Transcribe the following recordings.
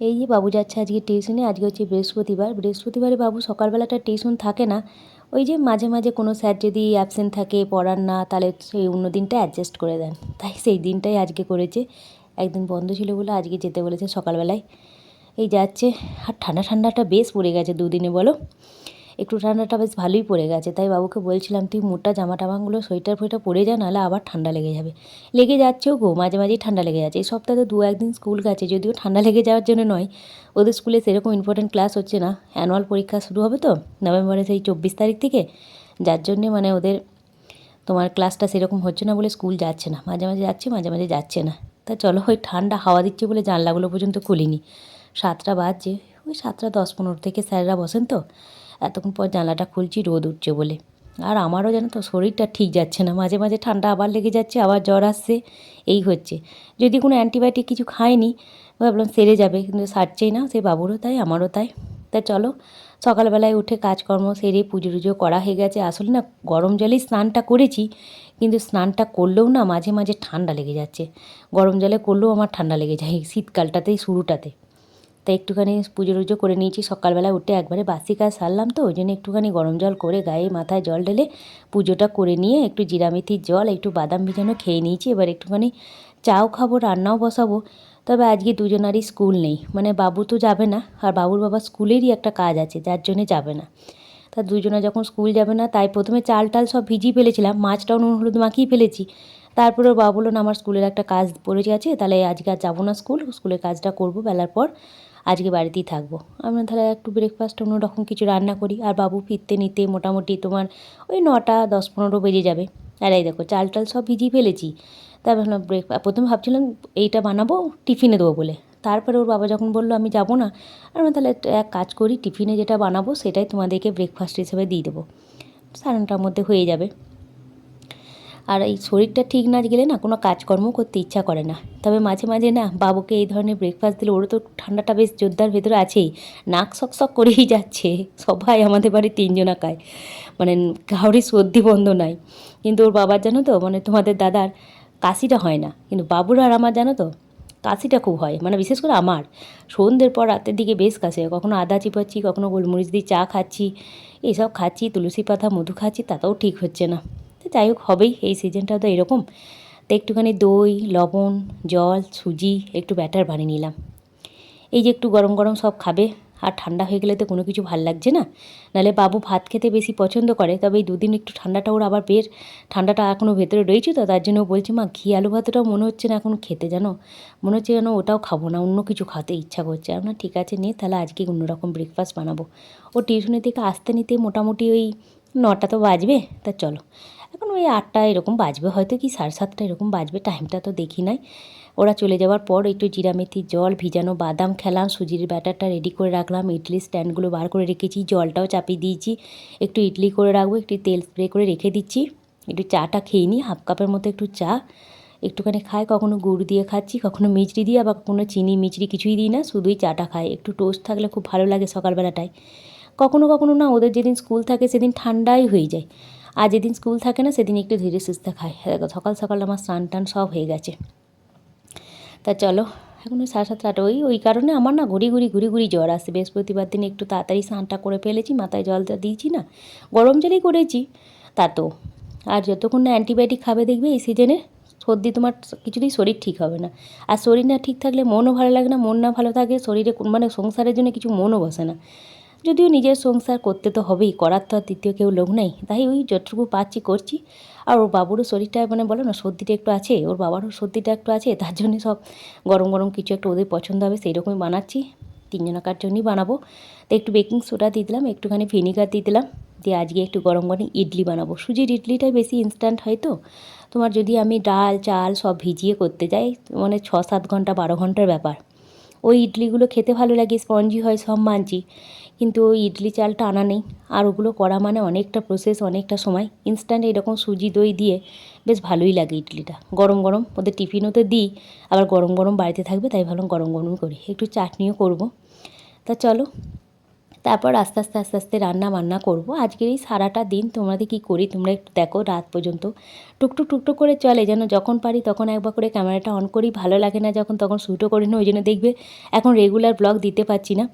এই যে বাবু যাচ্ছে আজকে টিউশনে, আজকে হচ্ছে বৃহস্পতিবার। বৃহস্পতিবারে বাবু সকালবেলাটা টিউশন থাকে না। ওই যে মাঝে মাঝে কোনো স্যার যদি অ্যাবসেন্ট থাকে পড়ার না, তাহলে সেই অন্য দিনটা অ্যাডজাস্ট করে দেন। তাই সেই দিনটাই আজকে করেছে। একদিন বন্ধ ছিল বলে আজকে যেতে বলেছে সকালবেলায়। এই যাচ্ছে। আর ঠান্ডা ঠান্ডাটা বেশ পড়ে গেছে দুদিনে বলো। একটু ঠান্ডাটা বেশ ভালোই পড়ে গেছে। তাই বাবুকে বলছিলাম, তুই মোটা জামা টামাগুলো সোয়েটার ফোয়েটার পরে যা, নাহলে আবার ঠান্ডা লেগে যাবে। লেগে যাচ্ছেও গো, মাঝে মাঝেই ঠান্ডা লেগে যাচ্ছে। এই সপ্তাহে দু একদিন স্কুল গেছে, যদিও ঠান্ডা লেগে যাওয়ার জন্য নয়, ওদের স্কুলে সেরকম ইম্পর্টেন্ট ক্লাস হচ্ছে না। অ্যানুয়াল পরীক্ষা শুরু হবে তো, নভেম্বরের সেই চব্বিশ তারিখ থেকে। যার জন্যে মানে ওদের, তোমার ক্লাসটা সেরকম হচ্ছে না বলে স্কুল যাচ্ছে না। মাঝে মাঝে যাচ্ছে, মাঝে মাঝে যাচ্ছে না। তা চলো, ওই ঠান্ডা হাওয়া দিচ্ছে বলে জানলাগুলো পর্যন্ত খুলিনি। সাতটা বাজছে। ওই সাতটা দশ পনেরো থেকে স্যাররা বসেন তো। এতক্ষণ পর জানলাটা খুলছি, রোদ উঠছে বলে। আর আমারও জানো তো শরীরটা ঠিক যাচ্ছে না, মাঝে মাঝে ঠান্ডা আবার লেগে যাচ্ছে, আবার জ্বর আসছে, এই হচ্ছে। যদি কোনো অ্যান্টিবায়োটিক কিছু খায়নি ভাবলাম সেরে যাবে, কিন্তু সারছেই না, সে বাবুরও তাই, আমারও তাই। তা চলো, সকালবেলায় উঠে কাজকর্ম সেরে পুজো টুজো করা হয়ে গেছে। আসলে না, গরম জলেই স্নানটা করেছি, কিন্তু স্নানটা করলেও না মাঝে মাঝে ঠান্ডা লেগে যাচ্ছে। গরম জলে করলেও আমার ঠান্ডা লেগে যায়, শীতকালটাতেই, শুরুটাতে। তাই একটুখানি পুজো টুজো করে নিয়েছি। সকালবেলা উঠে একবারে বাসি কাজ সারলাম তো, ওই জন্য একটুখানি গরম জল করে গায়ে মাথায় জল ঢেলে পুজোটা করে নিয়ে একটু জিরা মেথির জল, একটু বাদাম ভিজানো খেয়ে নিয়েছি। এবার একটুখানি চাও খাব, রান্নাও বসাবো। তবে আজকে দুজনারই স্কুল নেই। মানে বাবু তো যাবে না, আর বাবুর বাবা স্কুলেরই একটা কাজ আছে, যার জন্যে যাবে না। তা দুজনে যখন স্কুল যাবে না, তাই প্রথমে চাল টাল সব ভিজিয়ে ফেলেছিলাম, মাছটাও নুন হলুদ মাখিয়ে ফেলেছি। তারপরে বাবা বলল আমার স্কুলের একটা কাজ পড়ে আছে, তাহলে আজকে আর যাব না স্কুল স্কুলের কাজটা করব। বেলার পর আজকে বাড়িতেই থাকব। আমরা তাহলে একটু ব্রেকফাস্ট অন্যরকম কিছু রান্না করি। আর বাবু ফিরতে নিতে মোটামুটি তোমার ওই নটা, দশ, পনেরো বেজে যাবে। আর এই দেখো, চাল টাল সব ভিজিয়ে ফেলেছি। তাই ভাবলাম ব্রেক প্রথমে ভাবছিলাম এইটা বানাবো, টিফিনে দেবো বলে। তারপরে ওর বাবা যখন বলল, আমি যাব না আর আমি তাহলে এক কাজ করি, টিফিনে যেটা বানাবো, সেটাই তোমাদেরকে ব্রেকফাস্ট হিসেবে দিয়ে দেবো। সাড়ে নটার মধ্যে হয়ে যাবে। আর এই শরীরটা ঠিক না গেলে না কোনো কাজকর্ম করতে ইচ্ছা করে না। তবে মাঝে মাঝে না বাবুকে এই ধরনের ব্রেকফাস্ট দিলে ওরও তো ঠান্ডাটা বেশ জোরদার ভেতরে আছেই। নাক শক শক করেই যাচ্ছে। সবাই আমাদের বাড়ি তিনজনা খায় মানে কাউরই সর্দি বন্ধ নাই। কিন্তু ওর বাবার জানো তো মানে তোমাদের দাদার কাশিটা হয় না। কিন্তু বাবুর আর আমার জানো তো, কাশিটা খুব হয়। মানে বিশেষ করে আমার। সন্ধ্যের পর রাতের দিকে বেশ কাশি হয়। কখনো আদা চিপাচ্ছি, কখনো গোলমরিচ দিয়ে চা খাচ্ছি। এইসব খাচ্ছি, তুলসী পাতা, মধু খাচ্ছি, তাতেও ঠিক হচ্ছে না। যাই হোক, হবেই। এই সিজনটা তো এরকম। তো একটুখানি দই, লবণ, জল, সুজি, একটু ব্যাটার বানিয়ে নিলাম। এই যে একটু গরম গরম সব খাবে, আর ঠান্ডা হয়ে গেলে তো কোনো কিছু ভালো লাগছে না। নাহলে বাবু ভাত খেতে বেশি পছন্দ করে, তবে এই দুদিন একটু ঠান্ডাটা ওর আবার বের। ঠান্ডাটা এখনও ভেতরে রয়েছে তো, তার জন্য বলছি, মা, ঘি আলু ভাতটাও মনে হচ্ছে না এখন খেতে জানো? মনে হচ্ছে যেন ওটাও খাব না, অন্য কিছু খেতে ইচ্ছা করছে। আপনার ঠিক আছে নে, তাহলে আজকে অন্যরকম ব্রেকফাস্ট বানাবো। ও টিউশনের থেকে আসতে নিতে মোটামুটি ওই নটা তো বাজবে, তা চলো। এখন ওই আটটা এরকম বাজবে, হয়তো কি সাড়ে সাতটা এরকম বাজবে টাইমটা তো দেখি নাই। ওরা চলে যাওয়ার পর একটু জিরা মেথির জল, ভিজানো বাদাম খেলাম, সুজির ব্যাটারটা রেডি করে রাখলাম, ইডলি স্ট্যান্ডগুলো বার করে রেখেছি, জলটাও চাপিয়ে দিয়েছি। একটু ইডলি করে রাখব, একটু তেল স্প্রে করে রেখে দিচ্ছি। একটু চাটা খেয়ে নিই হাফ কাপের মতো একটু চা। একটুখানি খাই, কখনো গুড় দিয়ে খাচ্ছি, কখনো মিচড়ি দিয়ে, আবার কখনো চিনি মিচড়ি কিছুই দিই না, শুধুই চাটা খাই। একটু টোস্ট থাকলে খুব ভালো লাগে সকালবেলাটায়। কখনো কখনো না, ওদের যেদিন স্কুল থাকে, সেদিন ঠান্ডাই হয়ে যায়। আর যেদিন স্কুল থাকে না, সেদিন একটু ধীরে সুস্থে খাই। সকাল সকাল আমার স্নান টান সব হয়ে গেছে। তা চলো, এখন ওই সাড়ে সাতটা ওই ওই কারণে আমার না ঘুরি ঘুরি ঘুরি ঘুরি জ্বর আসে। বৃহস্পতিবার দিন একটু তাড়াতাড়ি স্নানটা করে ফেলেছি, মাথায় জলটা দিয়েছি না, গরম জলেই করেছি, তা তো। আর যতক্ষণ না অ্যান্টিবায়োটিক খাবে দেখবে এই সিজনে সর্দি তোমার কিছুতেই শরীর ঠিক হবে না। আর শরীর না ঠিক থাকলে মনও ভালো লাগে না, মন না ভালো থাকে, শরীরে মানে সংসারের জন্য কিছু মনও বসে না। যদিও নিজের সংসার করতে তো হবেই, করার তো আর দ্বিতীয় কেউ লোক নেই। তাই ওই যতটুকু পাচ্ছি করছি। আর ওর বাবুরও শরীরটা মানে বলো না, সর্দিটা একটু আছে, ওর বাবারও সর্দিটা একটু আছে, তার জন্য সব গরম গরম কিছু একটা ওদের পছন্দ হবে সেই রকমই বানাচ্ছি। তিনজনাকার জন্যই বানাবো। তো একটু বেকিং সোডা দিয়ে দিলাম, একটুখানি ভিনিগার দিয়ে দিলাম। দিয়ে আজকে একটু গরম গরম ইডলি বানাবো। সুজির ইডলিটাই বেশি ইনস্ট্যান্ট হয় তো। তোমার যদি আমি ডাল, চাল সব ভিজিয়ে করতে যাই মানে ছ সাত ঘণ্টা, বারো ঘণ্টার ব্যাপার। ওই ইডলিগুলো খেতে ভালো লাগে, স্পঞ্জি হয়, সব মানছি। কিন্তু ওই ইডলি চালটা আনা নেই। আর ওগুলো করা মানে অনেকটা প্রসেস অনেকটা সময়। ইনস্ট্যান্ট এরকম সুজি, দই দিয়ে বেশ ভালোই লাগে ইডলিটা। গরম গরম ওদের টিফিনও তো দিই, আবার গরম গরম বাড়িতে থাকবে, তাই ভালো গরম গরম করি একটু চাটনিও করব। তা চলো তারপর আস্তে আস্তে আস্তে আস্তে রান্না বান্না করব। আজকের এই সারাটা দিন তোমাদের কী করি? তোমরা একটু দেখো রাত পর্যন্ত। টুকটুক টুকটুক করে চলে। যেন যখন পারি তখন একবার করে ক্যামেরাটা অন করি। ভালো লাগে না যখন, তখন শ্যুটও করি না। ওই জন্য দেখবে এখন রেগুলার ব্লগ দিতে পারছি না।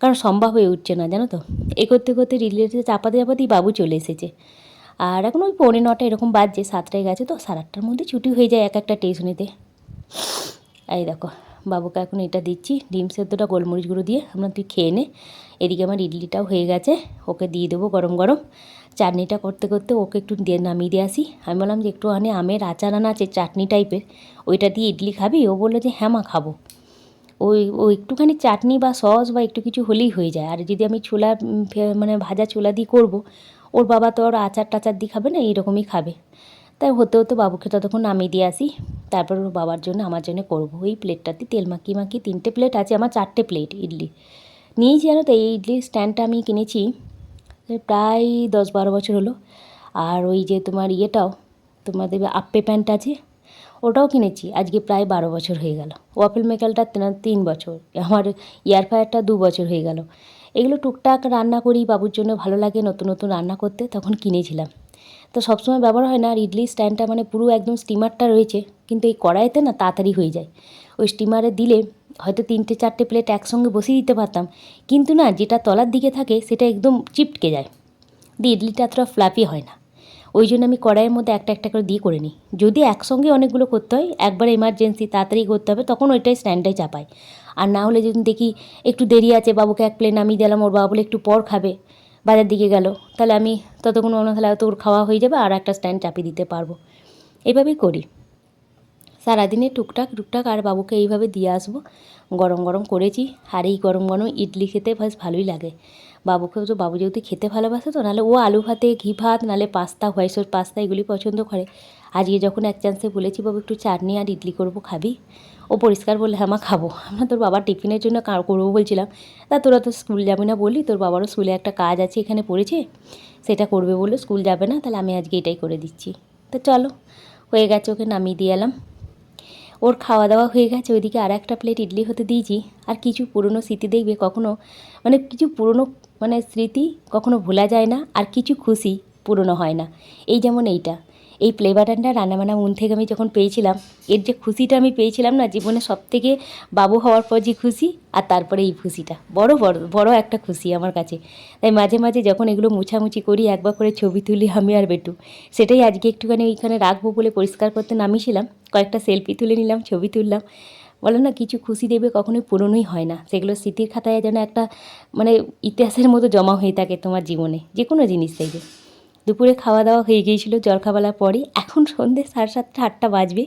কারণ সম্ভব হয়ে উঠছে না, জানো তো? এই করতে করতে রিলেটিভ চাপাতে চাপাতেই বাবু চলে এসেছে। আর এখন ওই পৌনে নটা এরকম বাজছে, সাতটায় গেছে। তো সাড়ে আটটার মধ্যে ছুটি হয়ে যায় এক একটা টিউশনিতে এই দেখো। বাবুকে এখন এটা দিচ্ছি। ডিম সেদ্ধটা গোলমরিচ গুঁড়ো দিয়ে আমরা তুই খেয়ে নে। এদিকে আমার ইডলিটাও হয়ে গেছে। ওকে দিয়ে দেবো গরম গরম। চাটনিটা করতে করতে ওকে একটু দিয়ে নামিয়ে দিয়ে আসি। আমি বললাম যে একটু আনে আমের আচার আনা আছে চাটনি টাইপের। ওইটা দিয়ে ইডলি খাবি? ও বলল যে হ্যাঁ মা খাব। ওই, ও একটুখানি চাটনি বা সস বা একটু কিছু হলেই হয়ে যায়। আর যদি আমি ছোলা মানে ভাজা ছোলা দিয়ে করব, ওর বাবা তো আর আচার টাচার দিয়ে খাবে না, এইরকমই খাবে। তাই হতে হতে বাবুকে ততক্ষণ নামিয়ে দিয়ে আসি। তারপর ওর বাবার জন্য আমার জন্য করব ওই প্লেটটাতে তেল মাখিয়ে মাখিয়ে তিনটে প্লেট আছে, আমার চারটে প্লেট ইডলি। নিয়েছি জানো তো, এই ইডলির স্ট্যান্ডটা আমি কিনেছি প্রায় দশ বারো বছর হলো। আর ওই যে তোমার ইয়েটাও তোমার দেখবে আপ্পে প্যান্ট আছে, ওটাও কিনেছি, আজকে প্রায় বারো বছর হয়ে গেল। ওয়াফেল মেকালটা তিন- বছর, আমার এয়ার ফায়ারটা দু বছর হয়ে গেল। এগুলো টুকটাক রান্না করি, বাবুর জন্য ভালো লাগে নতুন নতুন রান্না করতে, তখন কিনেছিলাম। তো সবসময় ব্যবহার হয় না আর ইডলি স্ট্যান্ডটা মানে পুরো একদম স্টিমারটা রয়েছে, কিন্তু এই কড়াইতে না তাড়াতাড়ি হয়ে যায়। ওই স্টিমারে দিলে হয়তো তিনটে চারটে প্লেট একসঙ্গে বসিয়ে দিতে পারতাম, কিন্তু না যেটা তলার দিকে থাকে সেটা একদম চিপকে যায়। দিয়ে ইডলিটা এতটা ফ্লাফি হয় না। ওই জন্য আমি কড়াইয়ের মধ্যে একটা একটা করে দিয়ে করে নিই। যদি একসঙ্গে অনেকগুলো করতে হয়, একবার এমার্জেন্সি তাড়াতাড়ি করতে হবে, তখন ওইটাই স্ট্যান্ডটাই চাপাই আর না হলে যদি দেখি একটু দেরি আছে, বাবুকে এক প্লেট নামিয়ে দিলাম, ওর বাবা বলে একটু পর খাবে বাজার দিকে গেল। তাহলে আমি ততক্ষণ অন্য তাহলে ওর খাওয়া হয়ে যাবে আর একটা স্ট্যান্ড চাপিয়ে দিতে পারব। এইভাবেই করি। সারাদিনে টুকটাক টুকটাক আর বাবুকে এইভাবে দিয়ে আসব। গরম গরম করেছি। আর এই গরম গরম ইডলি খেতে বেশ ভালোই লাগে। বাবুকেও তো, বাবু যেহেতু খেতে ভালোবাসে তো, নাহলে ও আলু ভাতে, ঘি ভাত, নাহলে পাস্তা, হোয়াইট সস, পাস্তা এগুলি পছন্দ করে। আজকে যখন এক চান্সে বলেছি, বাবু, একটু চাটনি আর ইডলি করব, খাবি? ও পরিষ্কার বললে হ্যাঁ মা, খাব। আমরা তোর বাবার টিফিনের জন্য কার করব বলছিলাম। তা তোরা তো স্কুল যাবে না বললি? তোর বাবারও স্কুলে একটা কাজ আছে এখানে পড়েছে। সেটা করবে বলে স্কুল যাবে না, তাহলে আমি আজকে এটাই করে দিচ্ছি। তো চলো, হয়ে গেছে, ওকে নামিয়ে দিয়ে এলাম। ওর খাওয়া দাওয়া হয়ে গেছে, ওইদিকে আর একটা প্লেট ইডলি হতে দিয়েছি। আর কিছু পুরনো স্মৃতি দেখবে কখনো মানে কিছু পুরনো মানে স্মৃতি কখনো ভোলা যায় না, আর কিছু খুশি পুরনো হয় না। এই যেমন এইটা। এই প্লে বাটনটা রান্নাবান্না মন থেকে আমি যখন পেয়েছিলাম, এর যে খুশিটা আমি পেয়েছিলাম না, জীবনে সব থেকে বাবু হওয়ার পর যে খুশি আর তারপরে এই খুশিটা। বড় বড় বড় একটা খুশি আমার কাছে। তাই মাঝে মাঝে যখন এগুলো মুছামুছি করি, একবার করে ছবি তুলি আমি আর বেটু। সেটাই আজকে একটুখানি ওইখানে রাখব বলে পরিষ্কার করতে নামিয়েছিলাম। কয়েকটা সেলফি তুলে নিলাম, ছবি তুললাম। বলে না, কিছু খুশি দেবে কখনোই পুরনোই হয় না। সেগুলো স্মৃতির খাতায় যেন একটা মানে ইতিহাসের মতো জমা হয়ে থাকে তোমার জীবনে যে কোনো জিনিস থেকে। দুপুরে খাওয়া দাওয়া হয়ে গিয়েছিল জলখাবেলার পরই এখন সন্ধ্যে সাড়ে সাতটা, আটটা বাজবে,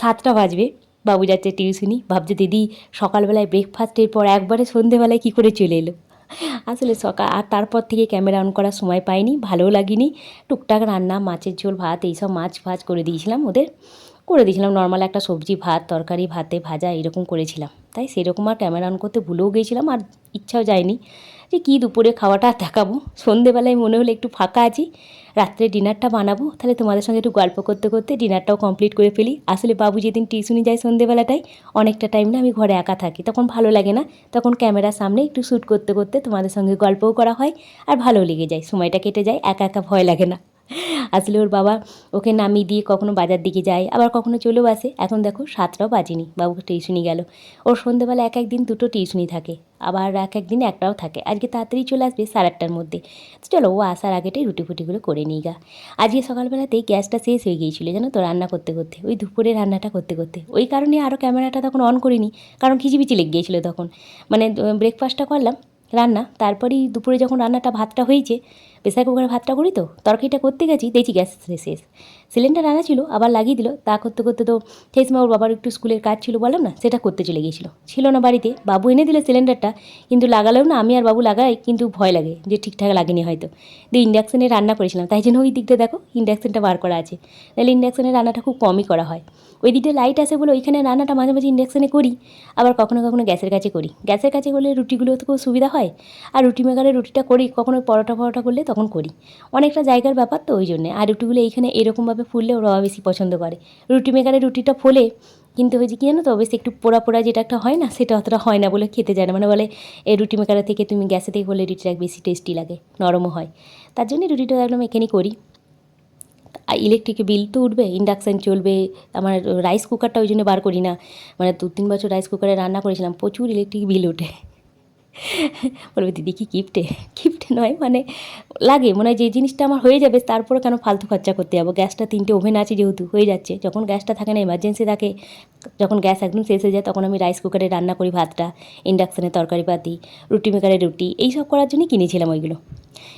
সাতটা বাজবে। বাবু যাচ্ছে টিউশনি। ভাবছে, দিদি, সকালবেলায় ব্রেকফাস্টের পর একবারে সন্ধেবেলায় কী করে চলে এলো? আসলে সকাল, আর তারপর থেকে ক্যামেরা অন করার সময় পাইনি, ভালোও লাগেনি। টুকটাক রান্না, মাছের ঝোল, ভাত, এইসব মাছ ভাজ করে দিয়েছিলাম ওদের। করে দিয়েছিলাম নর্মাল একটা সবজি, ভাত, তরকারি, ভাতে ভাজা, এরকম করেছিলাম। তাই সেরকম আর ক্যামেরা অন করতে ভুলেও গিয়েছিলাম, আর ইচ্ছাও যায়নি। যে কী দুপুরে খাওয়াটা দেখাবো? সন্ধেবেলায় মনে হলে একটু ফাঁকা আছি। রাত্রে ডিনারটা বানাবো। তাহলে তোমাদের সঙ্গে একটু গল্প করতে করতে ডিনারটাও কমপ্লিট করে ফেলি। আসলে বাবু যেদিন টিউশনি যায় সন্ধেবেলাটাই অনেকটা টাইম না আমি ঘরে একা থাকি। তখন ভালো লাগে না। তখন ক্যামেরার সামনে একটু শ্যুট করতে করতে তোমাদের সঙ্গে গল্পও করা হয় আর ভালো লেগে যায়। সময়টা কেটে যায়। একা একা ভয় লাগে না। আসলে ওর বাবা ওকে নামিয়ে দিয়ে কখনো বাজার দিকে যায়, আবার কখনো চলেও আসে। এখন দেখো সাতটাও বাজেনি বাবুকে টিউশনি গেল। ওর সন্ধেবেলা এক একদিন দুটো টিউশনি থাকে, আবার এক একদিন একটাও থাকে। আজকে তাড়াতাড়ি চলে আসবে সাড়ে আটটার মধ্যে চলো ও আসার আগেটাই রুটি ফুটিগুলো করে নিই গা। আজকে সকালবেলাতেই গ্যাসটা শেষ হয়ে গিয়েছিল জানো তো রান্না করতে করতে, ওই দুপুরে রান্নাটা করতে করতে। ওই কারণে আরও ক্যামেরাটা তখন অন করিনি, কারণ খিচিবিচি লেগে গিয়েছিল তখন। মানে ব্রেকফাস্টটা করলাম, রান্না, তারপরেই দুপুরে যখন রান্নাটা ভাতটা হয়েছে প্রেসার কুকারে ভাতটা করি তো, তরকারিটা করতে গেছি, দেখছি গ্যাস শেষ সিলিন্ডার আনা ছিল, আবার লাগিয়ে দিল, তা করতে করতে তো সময় ওর বাবার একটু স্কুলের কাজ ছিল বললাম না, সেটা করতে চলে গিয়েছিল। ছিল না বাড়িতে, বাবু এনে দিলে সিলিন্ডারটা, কিন্তু লাগালেও না, আমি আর বাবু লাগাই, কিন্তু ভয় লাগে যে ঠিকঠাক লাগেনি হয়তো। দিয়ে ইন্ডাকশানে রান্না করেছিলাম, তাই জন্য ওই দিকটা দেখো, ইন্ডাকশানটা বার করা আছে। তাহলে ইন্ডাকশানে রান্নাটা খুব কমই করা হয়। ওই দিকটা লাইট আছে বলে ওইখানে রান্নাটা মাঝে মাঝে ইন্ডাকশানে করি, আবার কখনো কখনো গ্যাসের কাছে করি। গ্যাসের কাছে করলে রুটিগুলো তো খুব সুবিধা হয়, আর রুটি মেকারে রুটিটা করি, কখনো পরোটা পরোটা করলে তখন করি। অনেকটা জায়গার ব্যাপার তো ওই জন্যে। আর রুটিগুলো এইখানে এরকমভাবে ফুললে ওরা বেশি পছন্দ করে। রুটি মেকারে রুটিটা ফোলে, কিন্তু হয়েছে কি জানো তো বেশ একটু পোড়া পোড়া যেটা একটা হয় না, সেটা অতটা হয় না বলে খেতে যায় না। মানে বলে এই রুটি মেকারের থেকে তুমি গ্যাসে থেকে করলে রুটিটা বেশি টেস্টি লাগে, নরমও হয়। তার জন্যে রুটিটা একদম এখানেই করি। আর ইলেকট্রিক বিল তো উঠবে, ইন্ডাকশান চলবে, আমার রাইস কুকারটা ওই জন্য বার করি না। মানে দু তিন বছর রাইস কুকারে রান্না করেছিলাম, প্রচুর ইলেকট্রিক বিল ওঠে। বলবে, দিদি কি কিপ্টে কিপ্টে? নয় মানে লাগে। মনে হয় যে জিনিসটা আমার হয়ে যাবে, তারপরে কেন ফালতু খরচা করতে যাব? গ্যাসটা তিনটে ওভেন আছে যেহেতু, হয়ে যাচ্ছে। যখন গ্যাসটা থাকে না এমার্জেন্সি থাকে, যখন গ্যাস একদম শেষ হয়ে যায়, তখন আমি রাইস কুকারে রান্না করি ভাতটা ইন্ডাকশানে তরকারি পাতি, রুটি মেকারে রুটি, এইসব করার জন্যই কিনেছিলাম ওইগুলো।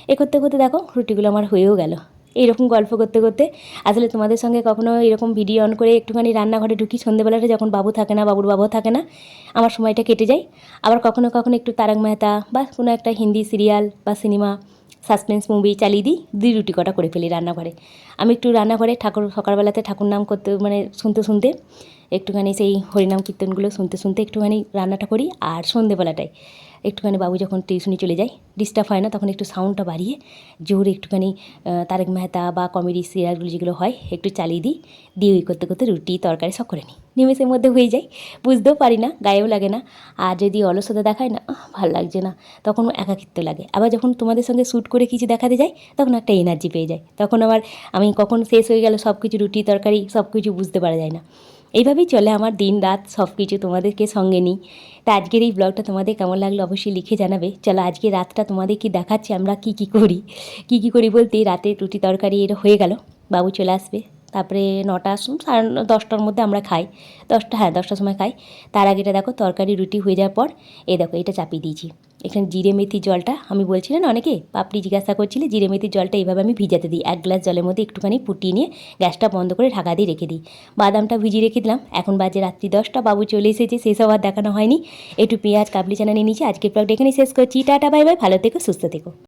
এ করতে করতে দেখো, রুটিগুলো আমার হয়েও গেল। এইরকম গল্প করতে করতে। আসলে তোমাদের সঙ্গে কখনো এরকম ভিডিও অন করে একটুখানি রান্নাঘরে ঢুকি সন্ধ্যেবেলাটা যখন বাবু থাকে না, বাবুর বাবু থাকে না, আমার সময়টা কেটে যায়। আবার কখনো কখনো একটু তারক মেহতা বা কোনো একটা হিন্দি সিরিয়াল বা সিনেমা সাসপেন্স মুভি চালিয়ে দিই, দুই রুটি কটা করে ফেলি রান্নাঘরে। আমি একটু রান্নাঘরে ঠাকুর সকালবেলাতে ঠাকুর নাম করতে মানে শুনতে শুনতে একটুখানি সেই হরিনাম কীর্তনগুলো শুনতে শুনতে একটুখানি রান্নাটা করি আর সন্ধেবেলাটায়। একটুখানি বাবু যখন টিউশনি চলে যায় ডিস্টার্ব হয় না, তখন একটু সাউন্ডটা বাড়িয়ে জোরে একটুখানি তারক মেহতা বা কমেডি সিরিয়ালগুলো যেগুলো হয়, একটু চালিয়ে দিই। দিয়ে ওই করতে করতে রুটি, তরকারি সব করে নিই। নিমেষের মধ্যে হয়ে যায়। বুঝতেও পারি না, গায়েও লাগে না। আর যদি অলসতা দেখায় না ভালো লাগছে না। তখন একাকিত্ব লাগে। আবার যখন তোমাদের সঙ্গে শ্যুট করে কিছু দেখাতে যাই, তখন একটা এনার্জি পেয়ে যায়। তখন আবার আমি কখন শেষ হয়ে গেল সব কিছু রুটি, তরকারি সব কিছু বুঝতে পারা যায় না। এইভাবেই চলে আমার দিন রাত সব কিছু তোমাদেরকে সঙ্গে নিই। তা আজকের এই ব্লগটা তোমাদের কেমন লাগল অবশ্যই লিখে জানাবে। চলো আজকে রাতটা তোমাদের কি দেখাচ্ছি আমরা কি কি করি। কি কি করি বলতে রাতে রুটি তরকারি এটা হয়ে গেল। বাবু চলে আসবে। তারপরে নটা সাড়ে দশটার মধ্যে আমরা খাই। দশটা হ্যাঁ দশটার সময় খাই। তার আগেটা দেখো, তরকারি, রুটি হয়ে যাওয়ার পর, এই দেখো, এটা চাপিয়ে দিয়েছি। এখানে জিরে মেথি জলটা, আমি বলছিলাম না অনেকে, পাপড়ি জিজ্ঞাসা করছিলে, জিরে মেথির জলটা এইভাবে আমি ভিজাতে দিই। এক গ্লাস জলের মধ্যে একটুখানি ফুটিয়ে নিয়ে গ্যাসটা বন্ধ করে ঢাকা দিয়ে রেখে দিই। বাদামটা ভিজিয়ে রেখে দিলাম। এখন বাজে রাত্রি দশটা, বাবু চলে এসেছে সেসব আর দেখানো হয়নি। একটু পেঁয়াজ, কাবলি চানা নিয়ে নিয়েছি। আজকের ব্লগটা এখানে শেষ করছি। টাটা বাই বাই ভালো থেকো, সুস্থ থেকো।